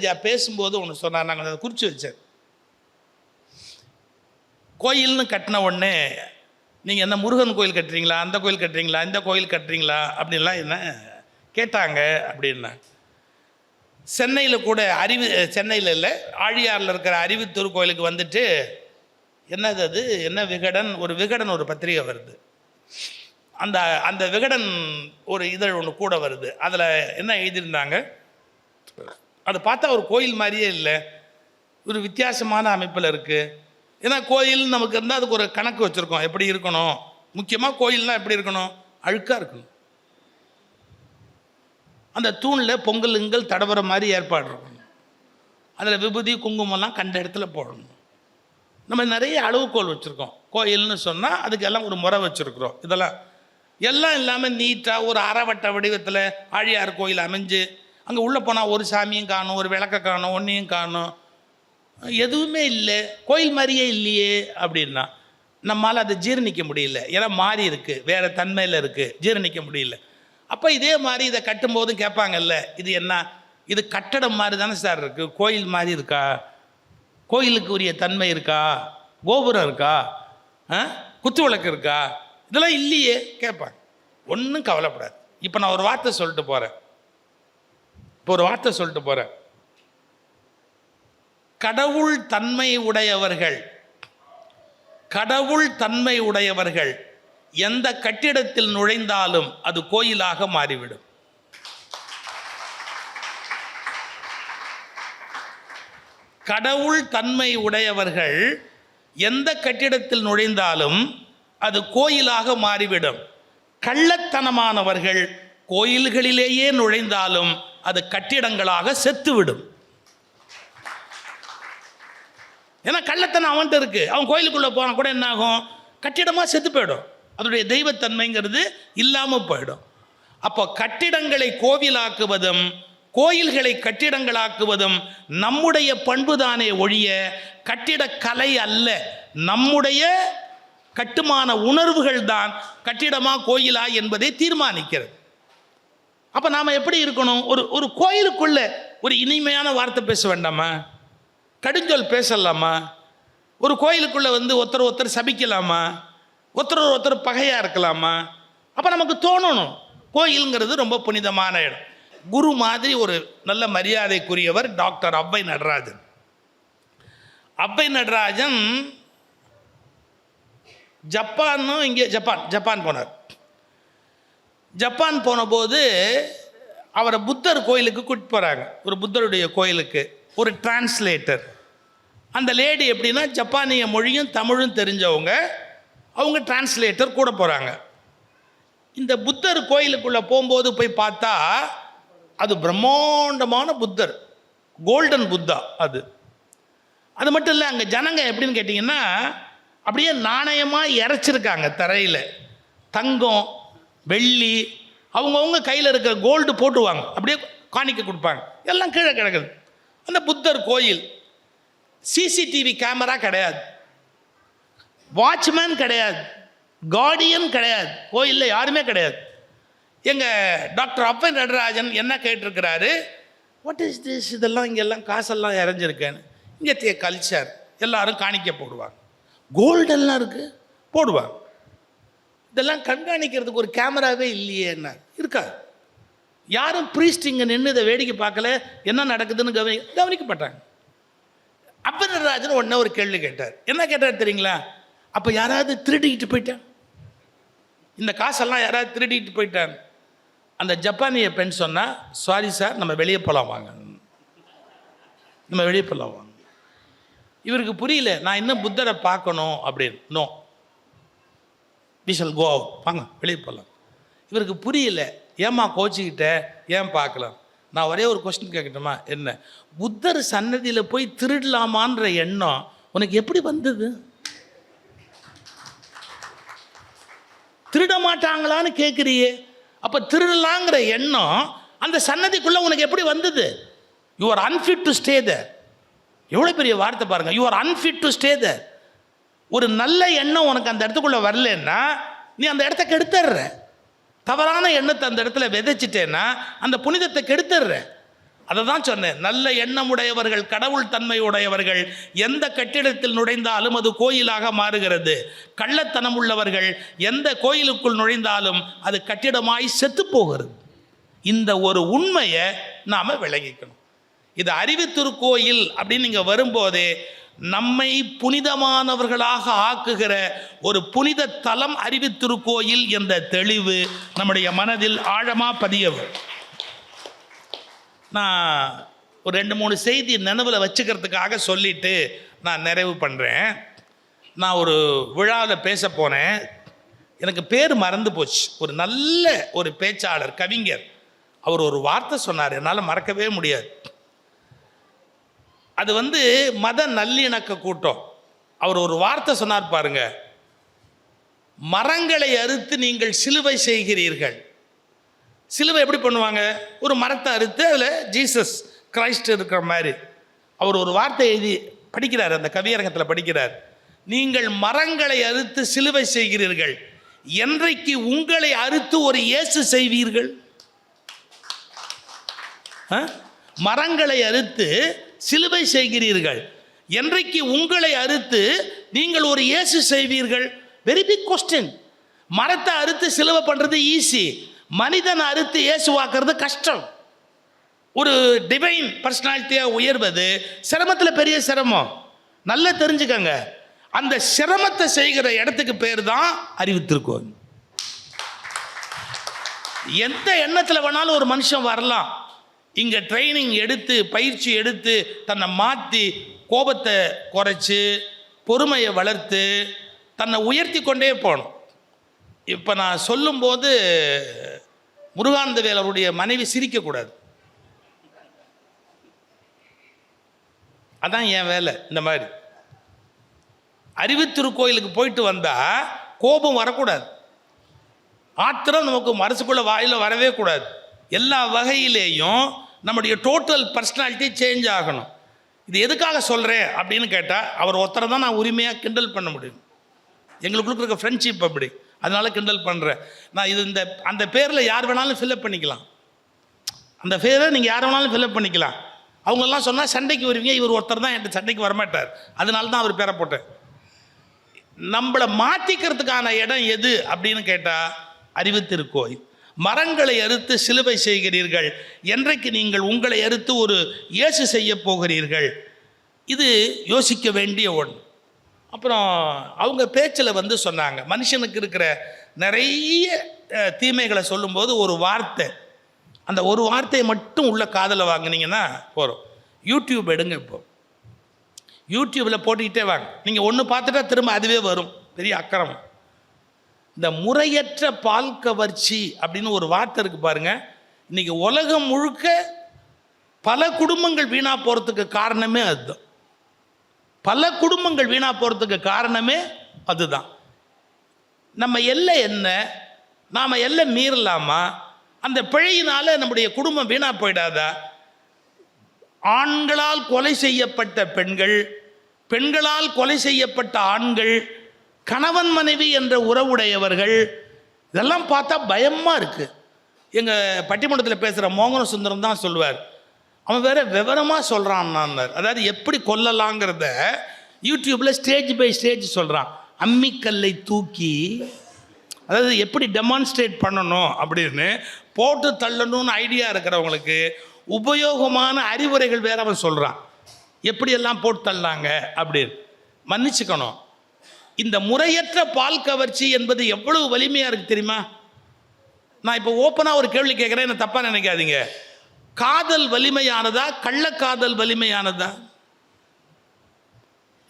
சுகாந்த பேசும்போது ஒன்று சொன்னார். நாங்கள் அதை குறித்து வச்சேன். கோயில்னு கட்டின உடனே நீங்கள் என்ன முருகன் கோயில் கட்டுறீங்களா? அந்த கோயில் கட்டுறீங்களா? இந்த கோயில் கட்டுறீங்களா? அப்படின்லாம் என்ன கேட்டாங்க அப்படின்னா. சென்னையில் கூட அறிவு சென்னையில் இல்லை ஆழியாரில் இருக்கிற அறிவுத்தூர் கோயிலுக்கு வந்துட்டு என்னது அது? என்ன விகடன்? ஒரு விகடன் ஒரு பத்திரிகை வருது. அந்த அந்த விகடன் ஒரு இதழ் ஒன்று கூட வருது. அதில் என்ன எழுதியிருந்தாங்க? அதை பார்த்தா ஒரு கோயில் மாதிரியே இல்லை. ஒரு வித்தியாசமான அமைப்பில் இருக்குது ஏன்னா கோயில் நமக்கு இருந்தால் அதுக்கு ஒரு கணக்கு வச்சுருக்கோம். எப்படி இருக்கணும்? முக்கியமாக கோயில்னால் எப்படி இருக்கணும்? அழுக்காக இருக்கணும். அந்த தூணில் பொங்கலுங்கள் தடவுற மாதிரி ஏற்பாடு இருக்கணும். அதில் விபூதி குங்குமம்லாம் கண்ட இடத்துல போடணும். நம்ம நிறைய அளவுகோல் வச்சுருக்கோம். கோயில்னு சொன்னால் அதுக்கு எல்லாம் ஒரு முறை வச்சுருக்குறோம். இதெல்லாம் எல்லாம் இல்லாமல் நீட்டாக ஒரு அறவட்ட வடிவத்தில் ஆழியார் கோயில் அமைஞ்சு அங்கே உள்ளே போனால் ஒரு சாமியும் காணும் ஒரு விளக்க காணும் ஒன்றையும் காணும். எதுவுமே இல்லை. கோயில் மாதிரியே இல்லையே அப்படின்னா நம்மால் அதை ஜீரணிக்க முடியல. ஏன்னா மாறி இருக்குது வேறு தன்மையில் இருக்குது ஜீரணிக்க முடியல. அப்போ இதே மாதிரி இதை கட்டும்போதும் கேட்பாங்கல்ல இது என்ன? இது கட்டடம் மாதிரி தானே சார் இருக்குது கோயில் மாதிரி இருக்கா? கோயிலுக்கு உரிய தன்மை இருக்கா? கோபுரம் இருக்கா? ஆ? குத்து விளக்கு இருக்கா? இதெல்லாம் இல்லையே கேட்பாங்க. ஒன்றும் கவலைப்படாது. இப்போ நான் ஒரு வார்த்தை சொல்லிட்டு போகிறேன் இப்போ ஒரு வார்த்தை சொல்லிட்டு போகிறேன் கடவுள் தன்மை உடையவர்கள். கடவுள் தன்மை உடையவர்கள். எந்த கட்டிடத்தில் நுழைந்தாலும் அது கோயிலாக மாறிவிடும். கடவுள் தன்மை உடையவர்கள் எந்த கட்டிடத்தில் நுழைந்தாலும் அது கோயிலாக மாறிவிடும். கள்ளத்தனமானவர்கள் கோயில்களிலேயே நுழைந்தாலும் அது கட்டிடங்களாக செத்துவிடும். ஏன்னா கள்ளத்தனம் அவன்கிட்ட இருக்கு. அவன் கோயிலுக்குள்ளே போனால் கூட என்ன ஆகும் கட்டிடமாக செத்து போயிடும். அதனுடைய தெய்வத்தன்மைங்கிறது இல்லாமல் போயிடும். அப்போ கட்டிடங்களை கோவிலாக்குவதும் கோயில்களை கட்டிடங்களாக்குவதும் நம்முடைய பண்புதானே ஒழிய கட்டிடக்கலை அல்ல. நம்முடைய கட்டுமான உணர்வுகள் தான் கட்டிடமா கோயிலா என்பதை தீர்மானிக்கிறது. அப்போ நாம் எப்படி இருக்கணும்? ஒரு ஒரு கோயிலுக்குள்ள ஒரு இனிமையான வார்த்தை பேச வேண்டாமா? கடுஞ்சொல் பேசலாமா? ஒரு கோயிலுக்குள்ளே வந்து ஒருத்தர் ஒருத்தர் சபிக்கலாமா? ஒருத்தர் ஒருத்தர் பகையாக இருக்கலாமா? அப்போ நமக்கு தோணணும். கோயிலுங்கிறது ரொம்ப புனிதமான இடம். குரு மாதிரி ஒரு நல்ல மரியாதைக்குரியவர் டாக்டர் அவ்வை நடராஜன். அவ்வை நடராஜன் ஜப்பானும் இங்கே ஜப்பான் ஜப்பான் போனார். ஜப்பான் போனபோது அவரை புத்தர் கோயிலுக்கு கூட்டிட்டு போகிறாங்க ஒரு புத்தருடைய கோயிலுக்கு ஒரு டிரான்ஸ்லேட்டர் அந்த லேடி எப்படின்னா ஜப்பானிய மொழியும் தமிழும் தெரிஞ்சவங்க. அவங்க டிரான்ஸ்லேட்டர் கூட போகிறாங்க இந்த புத்தர் கோயிலுக்குள்ளே போகும்போது போய் பார்த்தா அது பிரம்மாண்டமான புத்தர். கோல்டன் புத்தா அது. அது மட்டும் இல்லை அங்கே ஜனங்க எப்படின்னு கேட்டிங்கன்னா அப்படியே நாணயமாக இறைச்சிருக்காங்க தரையில். தங்கம் வெள்ளி அவங்கவுங்க கையில் இருக்கிற கோல்டு போட்டுவாங்க அப்படியே காணிக்க கொடுப்பாங்க. எல்லாம் கீழே கிடக்குது. அந்த புத்தர் கோயில் சிசிடிவி கேமரா கிடையாது. வாட்ச்மேன் கிடையாது. கார்டியன் கிடையாது. கோயிலில் யாருமே கிடையாது. எங்கள் டாக்டர் அப்பன் நடராஜன் என்ன கேட்டிருக்கிறாரு? வாட் இஸ் திஸ் இதெல்லாம் இங்கெல்லாம் காசெல்லாம் இறஞ்சிருக்கேன்னு. இங்கே கல்ச்சர் எல்லாரும் காணிக்க போடுவாங்க. கோல்டெல்லாம் இருக்குது போடுவாங்க. இதெல்லாம் கண்காணிக்கிறதுக்கு ஒரு கேமராவே இல்லையே என்ன? இருக்கா? யாரும் ப்ரீஸ்ட் இங்கே நின்று இதை வேடிக்கை பார்க்கல என்ன நடக்குதுன்னு கவனி கவனிக்கப்பட்டாங்க. மாட்டாங்க அப்பன் உடனே ஒரு கேள்வி கேட்டார். என்ன கேட்டார் தெரியுங்களா? அப்போ யாராவது திருடிக்கிட்டு போயிட்டான் இந்த காசெல்லாம் யாராவது திருடிக்கிட்டு போயிட்டான் அந்த ஜப்பானிய பெண் சொன்னால் சாரி சார் நம்ம வெளியே போகலாம் வாங்க. நம்ம வெளியே போகலாம் வாங்க. இவருக்கு புரியல நான் இன்னும் புத்தரை பார்க்கணும் அப்படின்னு. No we shall go out வாங்க வெளியே போகலாம் இவருக்கு புரியல. ஏம்மா கோச்சிக்கிட்ட? ஏன் பார்க்கலாம்? நான் ஒரே ஒரு கொஸ்டின் கேட்கட்டுமா? என்ன? புத்தர் சன்னதியில் போய் திருடலாமான்ற எண்ணம் உனக்கு எப்படி வந்தது? திருட மாட்டாங்களான்னு கேட்குறியே அப்போ திருடலாங்கிற எண்ணம் அந்த சன்னதிக்குள்ளே உனக்கு எப்படி வந்தது? You are unfit to stay there எவ்வளோ பெரிய வார்த்தை பாருங்கள் you are unfit to stay there ஒரு நல்ல எண்ணம் உனக்கு அந்த இடத்துக்குள்ளே வரலன்னா நீ அந்த இடத்த கெடுத்துடுற. தவறான எண்ணத்தை அந்த இடத்துல விதைச்சிட்டேன்னா அந்த புனிதத்தை கெடுத்துடுற. அதை தான் சொன்னேன் நல்ல எண்ணமுடையவர்கள் கடவுள் தன்மையுடையவர்கள் எந்த கட்டிடத்தில் நுழைந்தாலும் அது கோயிலாக மாறுகிறது. கள்ளத்தனம் உள்ளவர்கள் எந்த கோயிலுக்குள் நுழைந்தாலும் அது கட்டிடமாய் செத்து போகிறது இந்த ஒரு உண்மையை நாம் விளங்கிக்கணும். இது அறிவு திருக்கோயில் அப்படின்னு நீங்கள் வரும்போதே நம்மை புனிதமானவர்களாக ஆக்குகிற ஒரு புனித தலம் அறிவித்திருக்கோயில் என்ற தெளிவு நம்முடைய மனதில் ஆழமாக பதியவும். நான் ஒரு ரெண்டு மூணு செய்தி நினைவில் வச்சுக்கிறதுக்காக சொல்லிட்டு நான் நிறைவு பண்ணுறேன் நான் ஒரு விழாவில் பேச போனேன். எனக்கு பேர் மறந்து போச்சு. ஒரு நல்ல ஒரு பேச்சாளர் கவிஞர். அவர் ஒரு வார்த்தை சொன்னார். என்னால் மறக்கவே முடியாது. அது வந்து மத நல்லிணக்க கூட்டம். அவர் ஒரு வார்த்தை சொன்னார் பாருங்க. மரங்களை அறுத்து நீங்கள் சிலுவை செய்கிறீர்கள். சிலுவை எப்படி பண்ணுவாங்க? ஒரு மரத்தை அறுத்து அதில் ஜீசஸ் கிரைஸ்ட் இருக்கிற மாதிரி. அவர் ஒரு வார்த்தை எழுதி படிக்கிறார் அந்த கவியரங்கத்தில் படிக்கிறார். நீங்கள் மரங்களை அறுத்து சிலுவை செய்கிறீர்கள். என்றைக்கு உங்களை அறுத்து ஒரு இயேசு செய்வீர்கள்? ஆ? மரங்களை அறுத்து சிலுவை செய்கிறீர்கள். என்றைக்கு உங்களை அறுத்து நீங்கள் ஒரு இயேசு செய்வீர்கள்? வெரி பிக் கொஸ்டின் மரத்தை அறுத்து சிலுவை பண்ணுறது ஈஸி மனிதன் அறுத்து இயேசுவாக்குறது கஷ்டம். ஒரு டிவைன் பர்சனாலிட்டியாக உயர்வது சிரமத்தில் பெரிய சிரமம். நல்லா தெரிஞ்சுக்கங்க. அந்த சிரமத்தை செய்கிற இடத்துக்கு பேர் தான் அறிவித்திருக்கோம் எந்த எண்ணத்தில் வேணாலும் ஒரு மனுஷன் வரலாம். இங்கே ட்ரைனிங் எடுத்து பயிற்சி எடுத்து தன்னை மாற்றி கோபத்தை குறைச்சி பொறுமையை வளர்த்து தன்னை உயர்த்தி கொண்டே போகணும். இப்போ நான் சொல்லும்போது முருகானந்தவேலருடைய மனைவி சிரிக்கக்கூடாது. அதான் என் வேலை இந்த மாதிரி. அறிவுத்திருக்கோயிலுக்கு போயிட்டு வந்தால் கோபம் வரக்கூடாது. ஆத்திரம் நமக்கு மனசுக்குள்ளே வாயில் வரவே கூடாது. எல்லா வகையிலேயும் நம்முடைய டோட்டல் பர்சனாலிட்டி சேஞ்ச் ஆகணும். இது எதுக்காக சொல்கிறேன் அப்படின்னு கேட்டால் அவர் ஒருத்தரை தான் நான் உரிமையாக கிண்டல் பண்ண முடியும். எங்களுக்குள்ள இருக்க ஃப்ரெண்ட்ஷிப் அப்படி. அதனால கிண்டல் பண்ணுறேன் நான் இது இந்த அந்த பேரில் யார் வேணாலும் ஃபில்அப் பண்ணிக்கலாம். அந்த பேரை நீங்கள் யார் வேணாலும் ஃபில்அப் பண்ணிக்கலாம். அவங்கெல்லாம் சொன்னால் சண்டைக்கு வருவீங்க இவர் ஒருத்தர் தான் என்கிட்ட சண்டைக்கு வரமாட்டார். அதனால தான் அவர் பேரை போட்டேன். நம்மளை மாற்றிக்கிறதுக்கான இடம் எது அப்படின்னு கேட்டால் அறிவுத்திருக்கோயில் மரங்களை அறுத்து சிலுவை செய்கிறீர்கள். என்றைக்கு நீங்கள் உங்களை அறுத்து ஒரு இயேசு செய்ய போகிறீர்கள். இது யோசிக்க வேண்டிய ஒன்று. அப்புறம் அவங்க பேச்சில் வந்து சொன்னாங்க மனுஷனுக்கு இருக்கிற நிறைய தீமைகளை சொல்லும்போது ஒரு வார்த்தை. அந்த ஒரு வார்த்தையை மட்டும் உள்ள காதலை வாங்குனீங்கன்னா போகிறோம் யூடியூப் எடுங்க இப்போ. யூடியூப்பில் போட்டுக்கிட்டே வாங்க. நீங்கள் ஒன்று பார்த்துட்டா திரும்ப அதுவே வரும். பெரிய அக்கிரமம். இந்த முறையற்ற பால் கவர்ச்சி அப்படின்னு ஒரு வார்த்தை இருக்குது பாருங்க. இன்னைக்கு உலகம் முழுக்க பல குடும்பங்கள் வீணா போகிறதுக்கு காரணமே அதுதான். பல குடும்பங்கள் வீணா போகிறதுக்கு காரணமே அதுதான். நம்ம எல்லை என்ன? நாம் எல்லை மீறலாமா? அந்த பிழையினால நம்முடைய குடும்பம் வீணா போயிடாதா? ஆண்களால் கொலை செய்யப்பட்ட பெண்கள் பெண்களால் கொலை செய்யப்பட்ட ஆண்கள் கணவன் மனைவி என்ற உறவுடையவர்கள் இதெல்லாம் பார்த்தா பயமாக இருக்குது எங்கள் பட்டிமன்றத்தில் பேசுகிற மோகன சுந்தரம் தான் சொல்லுவார். அவன் வேற விவரமாக சொல்கிறான் அதாவது எப்படி கொல்லலாங்கிறத யூடியூப்பில் ஸ்டேஜ் பை ஸ்டேஜ் சொல்கிறான் அம்மிக்கல்லை தூக்கி அதாவது எப்படி டெமான்ஸ்ட்ரேட் பண்ணணும் அப்படின்னு போட்டு தள்ளணும்னு ஐடியா இருக்கிறவங்களுக்கு உபயோகமான அறிவுரைகள் வேற அவன் சொல்கிறான் எப்படியெல்லாம் போட்டு தள்ளாங்க அப்படின்னு. மன்னிச்சுக்கணும். இந்த முறையற்ற பால் கவர்ச்சி என்பது எவ்வளவு வலிமையாக இருக்குது தெரியுமா? நான் இப்போ ஓப்பனாக ஒரு கேள்வி கேட்குறேன் என்ன தப்பாக நினைக்காதீங்க. காதல் வலிமையானதா கள்ளக்காதல் வலிமையானதா?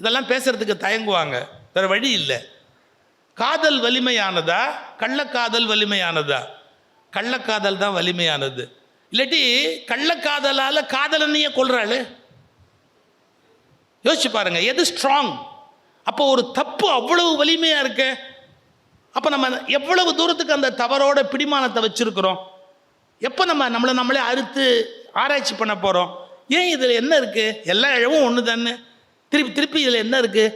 இதெல்லாம் பேசுறதுக்கு தயங்குவாங்க வேற வழி இல்லை. காதல் வலிமையானதா கள்ளக்காதல் வலிமையானதா? கள்ளக்காதல் தான் வலிமையானது. இல்லாட்டி கள்ளக்காதலால் காதலனையே கொள்றாளு யோசிச்சு பாருங்க எது ஸ்ட்ராங் அப்போ ஒரு தப்பு அவ்வளவு வலிமையாக இருக்கு? அப்போ நம்ம எவ்வளவு தூரத்துக்கு அந்த தவறோட பிடிமானத்தை வச்சிருக்கிறோம்? எப்போ நம்ம நம்மளை நம்மளே அறுத்து ஆராய்ச்சி பண்ண போகிறோம் ஏன் இதில் என்ன இருக்குது எல்லா இழவும் ஒன்று தானே திருப்பி திருப்பி இதில் என்ன இருக்குது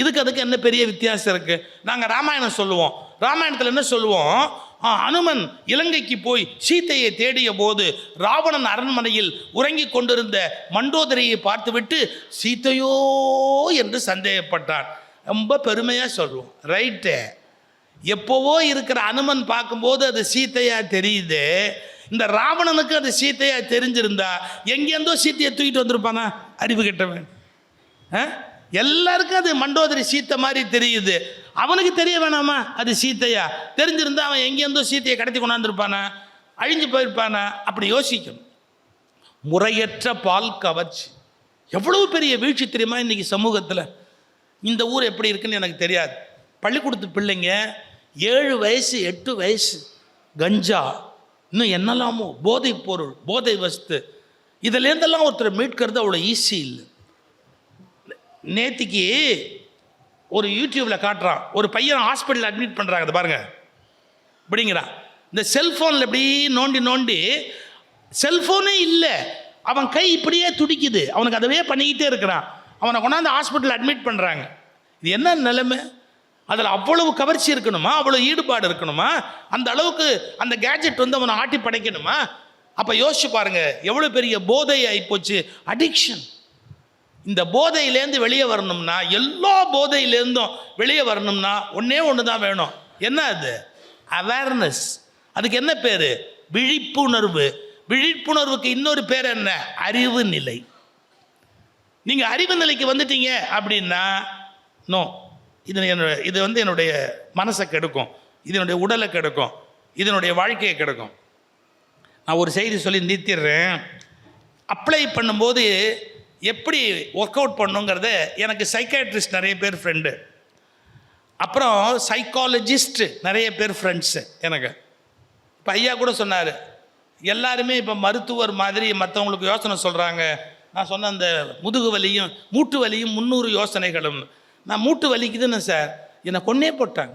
இதுக்கு அதுக்கு என்ன பெரிய வித்தியாசம் இருக்குது நாங்கள் ராமாயணம் சொல்லுவோம். ராமாயணத்தில் என்ன சொல்லுவோம்? அனுமன் இலங்கைக்கு போய் சீத்தையை தேடிய போது ராவணன் அரண்மனையில் உறங்கிக் கொண்டிருந்த மண்டோதரியை பார்த்துவிட்டு சீத்தையோ என்று சந்தேகப்பட்டான். ரொம்ப பெருமையாக சொல்லுவோம். ரைட்டு எப்போவோ இருக்கிற அனுமன் பார்க்கும்போது அது சீத்தையாக தெரியுது. இந்த ராவணனுக்கு அது சீத்தையாக தெரிஞ்சிருந்தா எங்கேருந்தோ சீத்தையை தூக்கிட்டு வந்திருப்பானா? அறிவு கெட்டவன். ஆ? எல்லாருக்கும் அது மண்டோதரி சீத்தை மாதிரி தெரியுது. அவனுக்கு தெரிய வேணாமா? அது சீத்தையா? தெரிஞ்சிருந்தா அவன் எங்கேருந்தோ சீத்தையை கடத்தி கொண்டாந்துருப்பானா? அழிஞ்சு போயிருப்பானா? அப்படி யோசிக்கணும். முறையற்ற பால் கவர்ச்சி. எவ்வளவு பெரிய வீழ்ச்சி தெரியுமா இன்றைக்கி சமூகத்தில்? இந்த ஊர் எப்படி இருக்குன்னு எனக்கு தெரியாது. பள்ளிக்கூடத்து பிள்ளைங்க ஏழு வயசு எட்டு வயசு கஞ்சா இன்னும் என்னெல்லாமோ போதைப் பொருள் போதை வஸ்து. இதுலேருந்தெல்லாம் ஒருத்தர் மீட்கிறது அவ்வளோ ஈஸி இல்லை. நேத்திக்கு ஒரு யூடியூப்பில் காட்டுறான். ஒரு பையன் ஹாஸ்பிட்டலில் அட்மிட் பண்ணுறாங்க அதை பாருங்கள் இப்படிங்கிறான் இந்த செல்ஃபோனில் இப்படி நோண்டி நோண்டி செல்ஃபோனே இல்லை. அவன் கை இப்படியே துடிக்குது. அவனுக்கு அதவே பண்ணிக்கிட்டே இருக்கிறான். அவனை கொண்டாந்து ஹாஸ்பிட்டலில் அட்மிட் பண்ணுறாங்க இது என்ன நிலைமை? அதில் அவ்வளவு கவர்ச்சி இருக்கணுமா? அவ்வளோ ஈடுபாடு இருக்கணுமா? அந்த அளவுக்கு அந்த கேஜெட் வந்து அவனை ஆட்டி படைக்கணுமா அப்போ யோசிச்சு பாருங்கள் எவ்வளோ பெரிய போதை ஆகிப்போச்சு அடிக்ஷன் இந்த போதையிலேருந்து வெளியே வரணும்னா எல்லா போதையிலேருந்தும் வெளியே வரணும்னா ஒன்றே ஒன்று தான் வேணும். என்ன அது? அவேர்னஸ் அதுக்கு என்ன பேர்? விழிப்புணர்வு. விழிப்புணர்வுக்கு இன்னொரு பேர் என்ன? அறிவு நிலை. நீங்கள் அறிவு நிலைக்கு வந்துட்டீங்க அப்படின்னா நோ இது என்னோட இது வந்து என்னுடைய மனசை கெடுக்கும். இதனுடைய உடலை கெடுக்கும். இதனுடைய வாழ்க்கையை கெடுக்கும். நான் ஒரு செய்தி சொல்லி நிறுத்திடுறேன். அப்ளை பண்ணும்போது எப்படி ஒர்க் அவுட் பண்ணுங்கிறது எனக்கு சைக்காட்ரிஸ்ட் நிறைய பேர் ஃப்ரெண்டு அப்புறம் சைக்காலஜிஸ்ட் நிறைய பேர் ஃப்ரெண்ட்ஸு எனக்கு. இப்போ ஐயா கூட சொன்னார் எல்லாருமே இப்போ மருத்துவர் மாதிரி மற்றவங்களுக்கு யோசனை சொல்கிறாங்க நான் சொன்ன அந்த முதுகு வலியும் மூட்டு வலியும் முந்நூறு யோசனைகளும். நான் மூட்டு வலிக்குதுன்னு சார் என்னை கொன்னே போட்டாங்க.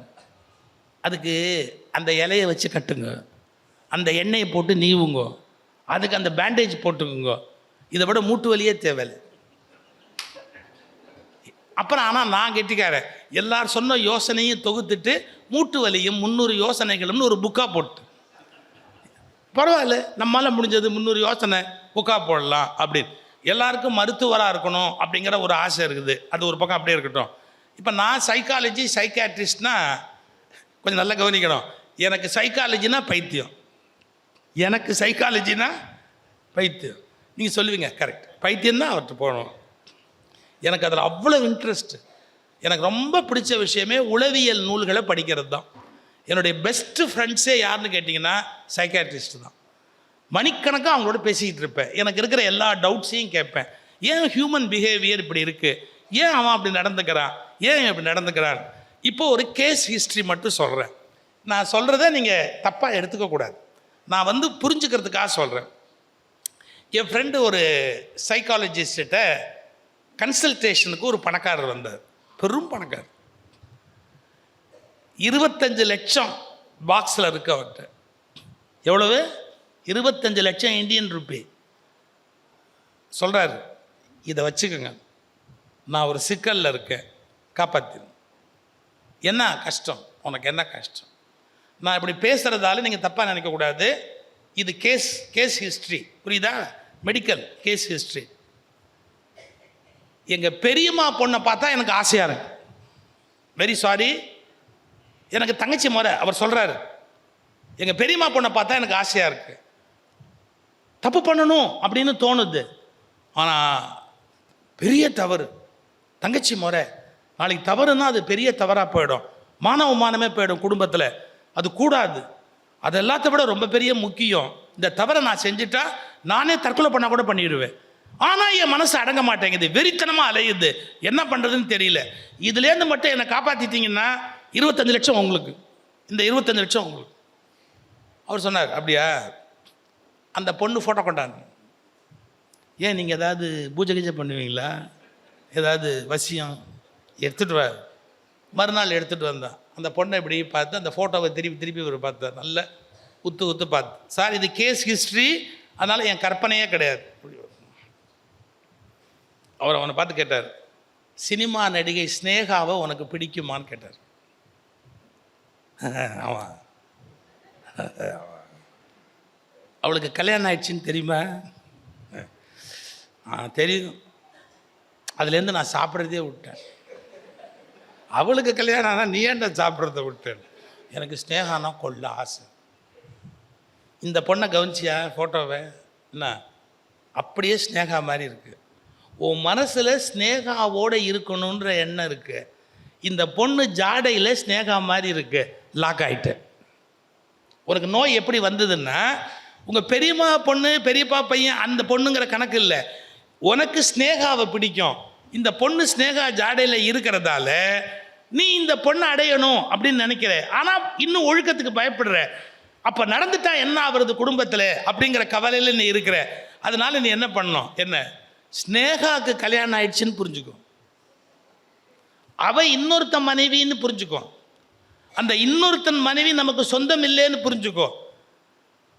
அதுக்கு அந்த இலையை வச்சு கட்டுங்க. அந்த எண்ணெயை போட்டு நீவுங்க. அதுக்கு அந்த பேண்டேஜ் போட்டுக்குங்க. இதை விட மூட்டு வலியே தேவையில்லை. அப்புறம் ஆனால் நான் கெட்டிக்காரன். எல்லார் சொன்ன யோசனையும் தொகுத்துட்டு மூட்டு வலியும் முந்நூறு யோசனைகளும்னு ஒரு புக்காக போட்டு பரவாயில்ல நம்மளால் முடிஞ்சது முந்நூறு யோசனை புக்காக போடலாம் அப்படின்னு. எல்லாருக்கும் மருத்துவராக இருக்கணும் அப்படிங்கிற ஒரு ஆசை இருக்குது. அது ஒரு பக்கம் அப்படியே இருக்கட்டும். இப்போ நான் சைக்காலஜி சைக்காட்ரிஸ்ட்னா கொஞ்சம் நல்லா கவனிக்கணும். எனக்கு சைக்காலஜினா பைத்தியம். எனக்கு சைக்காலஜினா பைத்தியம். நீங்கள் சொல்லுவீங்க கரெக்ட் பைத்தியம்தான் அவர்கிட்ட போகணும். எனக்கு அதில் அவ்வளோ இன்ட்ரெஸ்ட் எனக்கு ரொம்ப பிடிச்ச விஷயமே உளவியல் நூல்களை படிக்கிறது தான். என்னுடைய பெஸ்ட்டு ஃப்ரெண்ட்ஸே யாருன்னு கேட்டிங்கன்னா சைக்காட்ரிஸ்ட் தான். மணிக்கணக்காக அவங்களோட பேசிக்கிட்டு இருப்பேன். எனக்கு இருக்கிற எல்லா டவுட்ஸையும் கேட்பேன். ஏன் ஹியூமன் பிஹேவியர் இப்படி இருக்குது ஏன் அவன் அப்படி நடந்துக்கிறான்? ஏன் இப்படி நடந்துக்கிறான்? இப்போ ஒரு கேஸ் ஹிஸ்ட்ரி மட்டும் சொல்கிறேன் நான் சொல்கிறத நீங்கள் தப்பாக எடுத்துக்கக்கூடாது. நான் வந்து புரிஞ்சுக்கிறதுக்காக சொல்கிறேன் என் ஃப்ரெண்டு ஒரு சைக்காலஜிஸ்ட்ட கன்சல்டேஷனுக்கு ஒரு பணக்காரர் வந்தார். பெரும் பணக்காரர். இருபத்தஞ்சு லட்சம் பாக்ஸில் இருக்கு அவர்கிட்ட. எவ்வளவு? இருபத்தஞ்சு லட்சம் இந்தியன் ருப்பி சொல்கிறாரு இதை வச்சுக்கோங்க. நான் ஒரு சிக்கலில் இருக்கேன். காப்பாற்று என்ன கஷ்டம்? உனக்கு என்ன கஷ்டம்? நான் இப்படி பேசுகிறதால நீங்கள் தப்பாக நினைக்கக்கூடாது. இது கேஸ் கேஸ் ஹிஸ்ட்ரி புரியுதா? மெடிக்கல் கேஸ் ஹிஸ்ட்ரி எங்கள் பெரியம்மா பொண்ணை பார்த்தா எனக்கு ஆசையாக இருக்கு. வெரி சாரி எனக்கு தங்கச்சி முறை அவர் சொல்கிறாரு எங்கள் பெரியம்மா பொண்ணை பார்த்தா எனக்கு ஆசையாக இருக்குது தப்பு பண்ணணும் அப்படின்னு தோணுது. ஆனால் பெரிய தவறு. தங்கச்சி முறை நாளைக்கு தவறுனா அது பெரிய தவறாக போயிடும். மானவமானமே போயிடும் குடும்பத்தில். அது கூடாது. அது எல்லாத்த விட ரொம்ப பெரிய முக்கியம். இந்த தவறை நான் செஞ்சுட்டா நானே தற்கொலை பண்ணால் கூட பண்ணிடுவேன். ஆனால் என் மனசு அடங்க மாட்டேங்குது வெறித்தனமாக அலையுது. என்ன பண்ணுறதுன்னு தெரியல. இதுலேருந்து மட்டும் என்னை காப்பாற்றிட்டீங்கன்னா இருபத்தஞ்சு லட்சம் உங்களுக்கு. இந்த இருபத்தஞ்சு லட்சம் உங்களுக்கு. அவர் சொன்னார் அப்படியா? அந்த பொண்ணு ஃபோட்டோ கொண்டாங்க. ஏன் நீங்கள் ஏதாவது பூஜை கீஜை பண்ணுவீங்களா? ஏதாவது வசியம் எடுத்துகிட்டு வா. மறுநாள் எடுத்துகிட்டு வந்தான். அந்த பொண்ணை இப்படி பார்த்து அந்த ஃபோட்டோவை திருப்பி திருப்பி இவர் பார்த்தார். நல்ல உத்து உத்து பார்த்து சார் இது கேஸ் ஹிஸ்ட்ரி அதனால் என் கற்பனையே கிடையாது. அவர் அவனை பார்த்து கேட்டார் சினிமா நடிகை ஸ்னேகாவை உனக்கு பிடிக்குமான்னு கேட்டார். ஆமாம் அவளுக்கு கல்யாணம் ஆயிடுச்சுன்னு தெரியுமா? ஆ தெரியும். அதுலேருந்து நான் சாப்பிட்றதே விட்டேன். அவளுக்கு கல்யாணம் ஆனால் நீ ஏன்டா சாப்பிட்றத விட்டேன் எனக்கு ஸ்னேகானா கொள்ள ஆசை. இந்த பொண்ணை கவனிச்சியா ஃபோட்டோவை என்ன? அப்படியே ஸ்னேகா மாதிரி இருக்குது உன் மனசில் ஸ்னேகாவோடு இருக்கணுன்ற எண்ணம் இருக்குது இந்த பொண்ணு ஜாடையில் ஸ்னேகா மாதிரி இருக்குது லாக் ஆயிட்டு உனக்கு நோய் எப்படி வந்ததுன்னா உங்கள் பெரியம்மா பொண்ணு பெரியப்பா பையன் அந்த பொண்ணுங்கிற கணக்கு இல்லை. உனக்கு ஸ்னேகாவை பிடிக்கும். இந்த பொண்ணு ஸ்னேகா ஜாடையில் இருக்கிறதால நீ இந்த பொண்ணை அடையணும் அப்படின்னு நினைக்கிற. ஆனால் இன்னும் ஒழுக்கத்துக்கு பயப்படுற. அப்போ நடந்துட்டா என்ன ஆகுறது குடும்பத்தில் அப்படிங்கிற கவலையில் நீ இருக்கிற. அதனால நீ என்ன பண்ணணும்? என்ன? ஸ்னேகாவுக்கு கல்யாணம் ஆயிடுச்சுன்னு புரிஞ்சுக்கும் அவ இன்னொருத்த மனைவின்னு புரிஞ்சுக்கும் அந்த இன்னொருத்தன் மனைவி நமக்கு சொந்தம் இல்லைன்னு புரிஞ்சுக்கோ.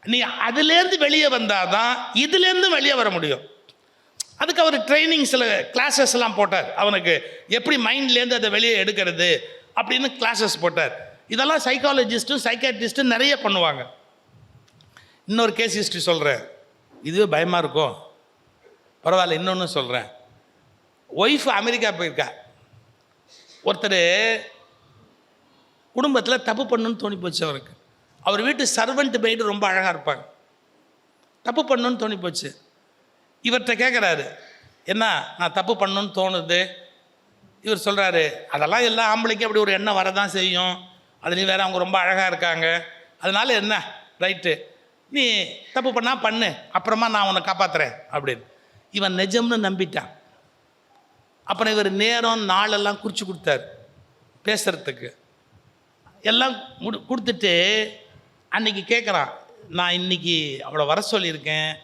நீ அதுலேருந்து வெளியே வந்தால் தான் இதுலேருந்து வெளியே வர முடியும். அதுக்கு அவர் ட்ரைனிங் சில கிளாஸஸ் எல்லாம் போட்டார். அவனுக்கு எப்படி மைண்ட்லேருந்து அதை வெளியே எடுக்கிறது அப்படின்னு கிளாஸஸ் போட்டார். இதெல்லாம் சைக்காலஜிஸ்ட்டும் சைக்காட்ரிஸ்ட்டும் நிறைய பண்ணுவாங்க. இன்னொரு கேஸ் ஹிஸ்ட்ரி சொல்கிறேன் இதுவே பயமாக இருக்கும். பரவாயில்ல இன்னொன்று சொல்கிறேன் ஒய்ஃப் அமெரிக்கா போயிருக்கா. ஒருத்தர் குடும்பத்தில் தப்பு பண்ணுன்னு தோணி போச்சு அவருக்கு. அவர் வீட்டு சர்வெண்ட் மெய்டு ரொம்ப அழகாக இருப்பாங்க. தப்பு பண்ணணுன்னு தோணி போச்சு. இவர்கிட்ட கேட்குறாரு என்ன நான் தப்பு பண்ணணுன்னு தோணுது? இவர் சொல்கிறாரு அதெல்லாம் எல்லா ஆம்பளைக்கும் அப்படி ஒரு எண்ணம் வரதான் செய்யும். அதுலேயும் வேறு அவங்க ரொம்ப அழகாக இருக்காங்க. அதனால என்ன? ரைட்டு நீ தப்பு பண்ணால் பண்ணு. அப்புறமா நான் உன்னை காப்பாற்றுறேன் அப்படின்னு. இவன் நிஜம்னு நம்பிட்டான். அப்புறம் இவர் நேரம் நாளெல்லாம் குறித்து கொடுத்தாரு. பேசுகிறதுக்கு எல்லாம் முடி கொடுத்துட்டு அன்னைக்கு கேட்குறான் நான் இன்னைக்கு அவளை வர சொல்லியிருக்கேன்.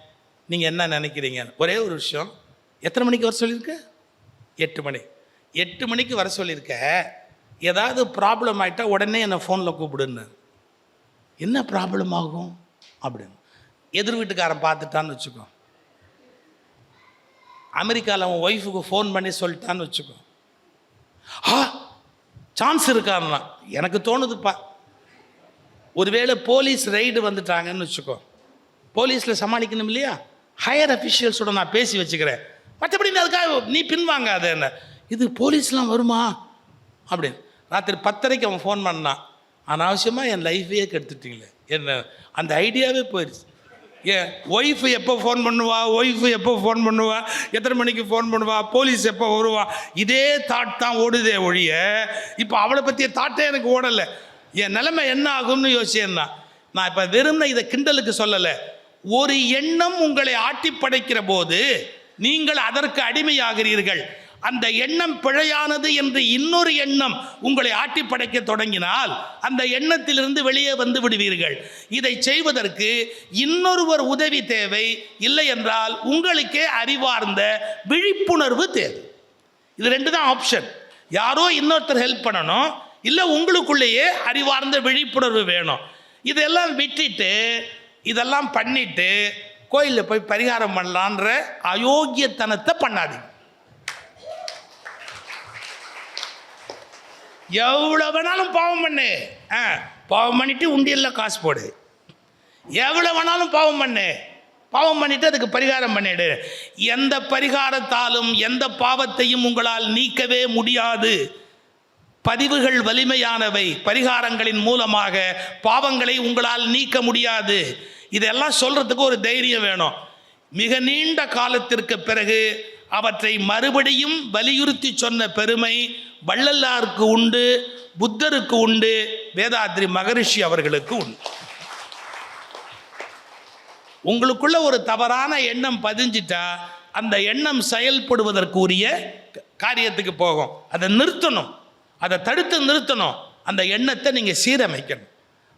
நீங்கள் என்ன நினைக்கிறீங்க ஒரே ஒரு விஷயம். எத்தனை மணிக்கு வர சொல்லியிருக்க? எட்டு மணி. எட்டு மணிக்கு வர சொல்லியிருக்க. ஏதாவது ப்ராப்ளம் ஆகிட்டால் உடனே என்னை ஃபோனில் கூப்பிடுன்னு. என்ன ப்ராப்ளம் ஆகும்? அப்படின்னு. எதிர் வீட்டுக்காரன் பார்த்துட்டான்னு வச்சுக்கோ. அமெரிக்காவில் அவன் ஒய்ஃபுக்கு ஃபோன் பண்ணி சொல்லிட்டான்னு வச்சுக்கோ. ஆ சான்ஸ் இருக்காருன்னா எனக்கு தோணுதுப்பா. ஒருவேளை போலீஸ் ரைடு வந்துட்டாங்கன்னு வச்சுக்கோ. போலீஸில் சமாளிக்கணும் இல்லையா? ஹையர் அஃபிஷியல்ஸோட நான் பேசி வச்சுக்கிறேன். மற்றபடி அதுக்காக நீ பின்வாங்க அது என்ன. இது போலீஸ்லாம் வருமா? அப்படின்னு. ராத்திரி பத்தரைக்கு அவன் ஃபோன் பண்ணான். அனாவசியமாக என் லைஃபையே கெடுத்துட்டீங்களே. என்ன அந்த ஐடியாவே போயிடுச்சு ஏன் ஒய்ஃபு எப்போ ஃபோன் பண்ணுவா? ஒய்ஃபு எப்போ ஃபோன் பண்ணுவா? எத்தனை மணிக்கு ஃபோன் பண்ணுவா? போலீஸ் எப்போ வருவா? இதே தாட் தான் ஓடுதே ஒழிய இப்போ அவளை பற்றிய தாட்டே எனக்கு ஓடலை. என் நிலைமை என்ன ஆகும்னு யோசிச்சேன்னா நான் இப்போ வெறும்ன இதை கிண்டலுக்கு சொல்லலை. ஒரு எண்ணம் உங்களை ஆட்டி படைக்கிற போது நீங்கள் அதற்கு அடிமையாகிறீர்கள். அந்த எண்ணம் பிழையானது என்று இன்னொரு எண்ணம் உங்களை ஆட்டி படைக்க தொடங்கினால் அந்த எண்ணத்திலிருந்து வெளியே வந்து விடுவீர்கள். இதை செய்வதற்கு இன்னொருவர் உதவி தேவை இல்லை என்றால் உங்களுக்கே அறிவார்ந்த விழிப்புணர்வு தேவை. இது ரெண்டு தான் ஆப்ஷன் யாரோ இன்னொருத்தர் ஹெல்ப் பண்ணணும் இல்லை உங்களுக்குள்ளேயே அறிவார்ந்த விழிப்புணர்வு வேணும். இதெல்லாம் விட்டுட்டு இதெல்லாம் பண்ணிட்டு கோயிலில் போய் பரிகாரம் பண்ணலான்ற அயோக்கியத்தனத்தை பண்ணாதீங்க. எவ்வளோ வேணாலும் பாவம் பண்ணு. ஆ பாவம் பண்ணிவிட்டு உண்டியலில் காசு போடு. எவ்வளோ வேணாலும் பாவம் பண்ணு. பாவம் பண்ணிட்டு அதுக்கு பரிகாரம் பண்ணிடு. எந்த பரிகாரத்தாலும் எந்த பாவத்தையும் உங்களால் நீக்கவே முடியாது. பதிவுகள் வலிமையானவை. பரிகாரங்களின் மூலமாக பாவங்களை உங்களால் நீக்க முடியாது. இதெல்லாம் சொல்கிறதுக்கு ஒரு தைரியம் வேணும். மிக நீண்ட காலத்திற்கு பிறகு அவற்றை மறுபடியும் வலியுறுத்தி சொன்ன பெருமை வள்ளல்லாருக்கு உண்டு புத்தருக்கு உண்டு வேதாத்ரி மகரிஷி அவர்களுக்கு உண்டு. உங்களுக்குள்ள ஒரு தவறான எண்ணம் பதிஞ்சிட்டா அந்த எண்ணம் செயல்படுவதற்கு உரிய காரியத்துக்கு போகும். அதை நிறுத்தணும். அதை தடுத்து நிறுத்தணும். அந்த எண்ணத்தை நீங்கள் சீரமைக்கணும்.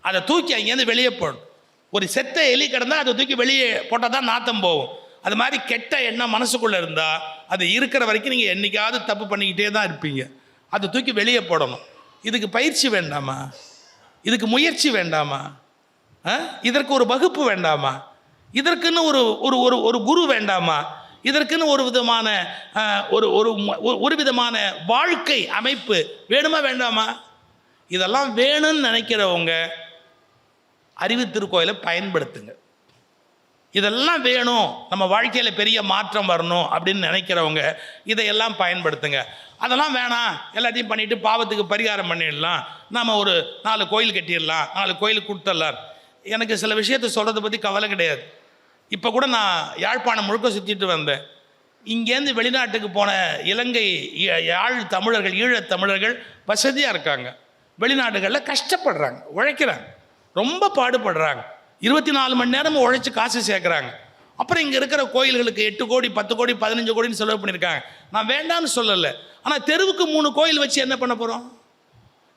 அதை தூக்கி அங்கேருந்து வெளியே போடணும். ஒரு செத்த எலி கிடந்தால் அதை தூக்கி வெளியே போட்டால் தான் நாத்தம் போகும். அது மாதிரி கெட்ட எண்ணம் மனசுக்குள்ளே இருந்தால் அது இருக்கிற வரைக்கும் நீங்கள் என்றைக்காவது தப்பு பண்ணிக்கிட்டே தான் இருப்பீங்க. அதை தூக்கி வெளியே போடணும். இதுக்கு பயிற்சி வேண்டாமா? இதுக்கு முயற்சி வேண்டாமா? ஆ? இதற்கு ஒரு வகுப்பு வேண்டாமா? இதற்குன்னு ஒரு ஒரு ஒரு ஒரு குரு வேண்டாமா? இதற்குன்னு ஒரு விதமான ஒரு ஒரு ஒரு- ஒரு விதமான வாழ்க்கை அமைப்பு வேணுமா வேண்டாமா? இதெல்லாம் வேணும்னு நினைக்கிறவங்க அறிவு திருக்கோயிலை பயன்படுத்துங்க. இதெல்லாம் வேணும். நம்ம வாழ்க்கையில் பெரிய மாற்றம் வரணும் அப்படின்னு நினைக்கிறவங்க இதையெல்லாம் பயன்படுத்துங்க. அதெல்லாம் வேணாம். எல்லாத்தையும் பண்ணிட்டு பாவத்துக்கு பரிகாரம் பண்ணிடலாம். நாம் ஒரு நாலு கோயில் கட்டிடலாம். நாலு கோயிலுக்கு கொடுத்துடலாம். எனக்கு சில விஷயத்தை சொல்கிறத பற்றி கவலை கிடையாது. இப்போ கூட நான் யாழ்ப்பாணம் முழுக்க சுற்றிட்டு வந்தேன். இங்கேருந்து வெளிநாட்டுக்கு போன இலங்கை யா- யாழ் தமிழர்கள் ஈழத் தமிழர்கள் வசதியாக இருக்காங்க. வெளிநாடுகளில் கஷ்டப்படுறாங்க உழைக்கிறாங்க. ரொம்ப பாடுபடுறாங்க. இருபத்தி நாலு மணி நேரமும் உழைச்சி காசு சேர்க்குறாங்க. அப்புறம் இங்கே இருக்கிற கோயில்களுக்கு எட்டு கோடி பத்து கோடி பதினஞ்சு கோடின்னு செலவு பண்ணியிருக்காங்க நான் வேண்டாம்னு சொல்லலை. ஆனால் தெருவுக்கு மூணு கோயில் வச்சு என்ன பண்ண போகிறோம்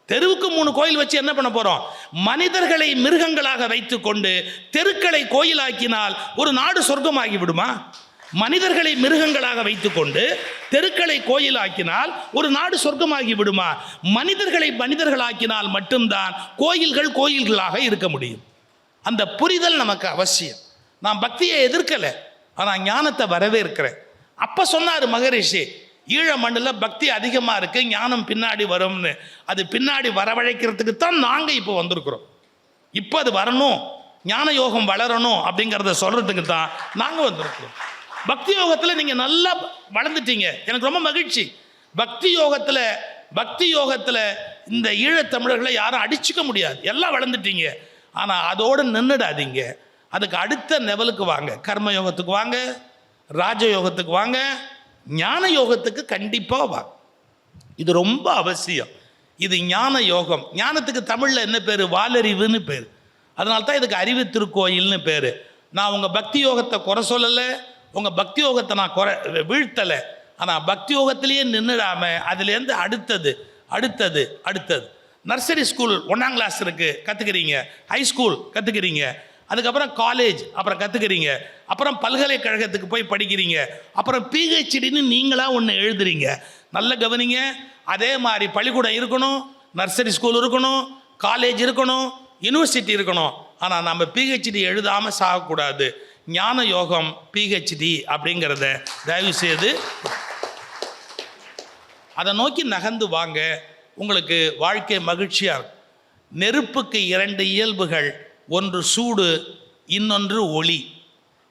தெருவுக்கு மூணு கோயில் வச்சு என்ன பண்ண போகிறோம் மனிதர்களை மிருகங்களாக வைத்துக்கொண்டு தெருக்களை கோயிலாக்கினால் ஒரு நாடு சொர்க்கமாகி விடுமா? மனிதர்களை மிருகங்களாக வைத்துக்கொண்டு தெருக்களை கோயிலாக்கினால் ஒரு நாடு சொர்க்கமாகி விடுமா? மனிதர்களை மனிதர்களாக்கினால் மட்டும்தான் கோயில்கள் கோயில்களாக இருக்க முடியும். அந்த புரிதல் நமக்கு அவசியம். நான் பக்தியை எதிர்க்கலை ஆனால் ஞானத்தை வரவேற்கிறேன். அப்போ சொன்னார் மகரிஷி ஈழ மண்ணில் பக்தி அதிகமாக இருக்கு ஞானம் பின்னாடி வரும்னு. அது பின்னாடி வரவழைக்கிறதுக்கு தான் நாங்கள் இப்போ வந்திருக்கிறோம். இப்போ அது வரணும் ஞான யோகம் வளரணும் அப்படிங்கிறத சொல்கிறதுக்கு தான் நாங்கள் வந்திருக்கிறோம். பக்தி யோகத்தில் நீங்கள் நல்லா வளர்ந்துட்டீங்க. எனக்கு ரொம்ப மகிழ்ச்சி. பக்தி யோகத்தில் பக்தி யோகத்தில் இந்த ஈழத்தமிழர்களை யாரும் அடிச்சுக்க முடியாது. எல்லாம் வளர்ந்துட்டீங்க. ஆனால் அதோடு நின்றுடாதீங்க அதுக்கு அடுத்த லெவலுக்கு வாங்க. கர்ம யோகத்துக்கு வாங்க ராஜயோகத்துக்கு வாங்க ஞான யோகத்துக்கு கண்டிப்பாக வாங்க இது ரொம்ப அவசியம். இது ஞான யோகம் ஞானத்துக்கு தமிழில் என்ன பேர்? வாலறிவுன்னு பேர். அதனால தான் இதுக்கு அறிவு திருக்கோயில்னு பேர். நான் உங்கள் பக்தி யோகத்தை குறை சொல்லலை உங்கள் பக்தி யோகத்தை நான் குறை வீழ்த்தலை. ஆனால் பக்தி யோகத்திலேயே நின்றுடாமல் அதுலேருந்து அடுத்தது அடுத்தது அடுத்தது. நர்சரி ஸ்கூல் ஒன்றாம் கிளாஸ் இருக்குது கற்றுக்கிறீங்க ஹை ஸ்கூல் கற்றுக்கிறீங்க அதுக்கப்புறம் காலேஜ் அப்புறம் கற்றுக்கிறீங்க அப்புறம் பல்கலைக்கழகத்துக்கு போய் படிக்கிறீங்க. அப்புறம் பிஹெச்டின்னு நீங்களாக ஒன்று எழுதுறீங்க. நல்ல கவனிங்க. அதே மாதிரி பள்ளிக்கூடம் இருக்கணும் நர்சரி ஸ்கூல் இருக்கணும் காலேஜ் இருக்கணும் யூனிவர்சிட்டி இருக்கணும். ஆனால் நம்ம பிஹெச்டி எழுதாமல் சாகக்கூடாது. ஞான யோகம் பிஹெச்டி அப்படிங்கிறத தயவு செய்து அதை நோக்கி நகர்ந்து வாங்க. உங்களுக்கு வாழ்க்கை மகிழ்ச்சியாக இருக்கும். நெருப்புக்கு இரண்டு இயல்புகள் ஒன்று சூடு இன்னொன்று ஒளி.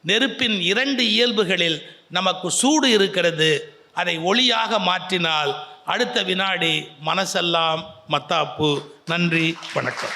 நெருப்பின் இரண்டு இயல்புகளில் நமக்கு சூடு இருக்கிறது அதை ஒளியாக மாற்றினால் அடுத்த வினாடி மனசெல்லாம் மத்தாப்பு. நன்றி வணக்கம்.